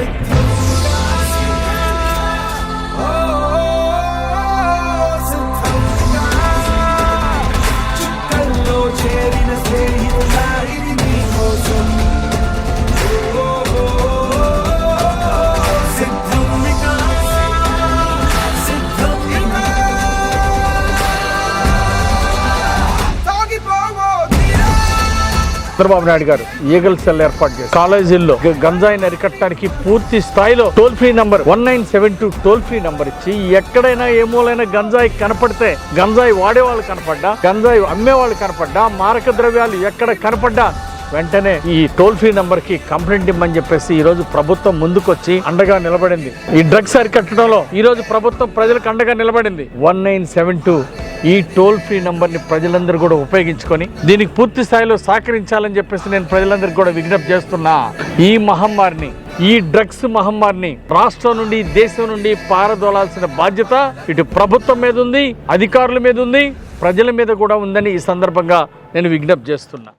sick. Chandrababu Naidu గారు eagle cell ఏర్పాటు చేశారు. కాలేజీల్లో. గంజాయిని అరికట్టడానికి పూర్తి స్థాయిలో toll free number one nine seven two toll free number ఇచ్చి ఎక్కడైనా ఏ మూలైనా గంజాయి కనపడితే గంజాయి వాడే వాళ్ళు కనపడ్డా గంజాయి అమ్మే వాళ్ళు కనపడ్డా మారక ద్రవ్యాలు ఎక్కడ కనపడ్డా వెంటనే ఈ టోల్ ఫ్రీ నంబర్కి కంప్లైంట్ ఇమ్మని చెప్పేసి ఈ రోజు ప్రభుత్వం ముందుకొచ్చి అండగా నిలబడింది. ఈ డ్రగ్స్ అరికట్టడంలో ఈ రోజు ప్రభుత్వం ప్రజలకు అండగా నిలబడింది. వన్ నైన్ సెవెన్ టూ ఈ టోల్ ఫ్రీ నంబర్ని ప్రజలందరూ కూడా ఉపయోగించుకొని దీనికి పూర్తి స్థాయిలో సహకరించాలని చెప్పేసి నేను ప్రజలందరికీ కూడా విజ్ఞప్తి చేస్తున్నా. ఈ మహమ్మారిని ఈ డ్రగ్స్ మహమ్మారిని రాష్ట్రం నుండి దేశం నుండి పారదోలాల్సిన బాధ్యత ఇటు ప్రభుత్వం మీద ఉంది అధికారుల మీద ఉంది ప్రజల మీద కూడా ఉందని ఈ సందర్భంగా నేను విజ్ఞప్తి చేస్తున్నా.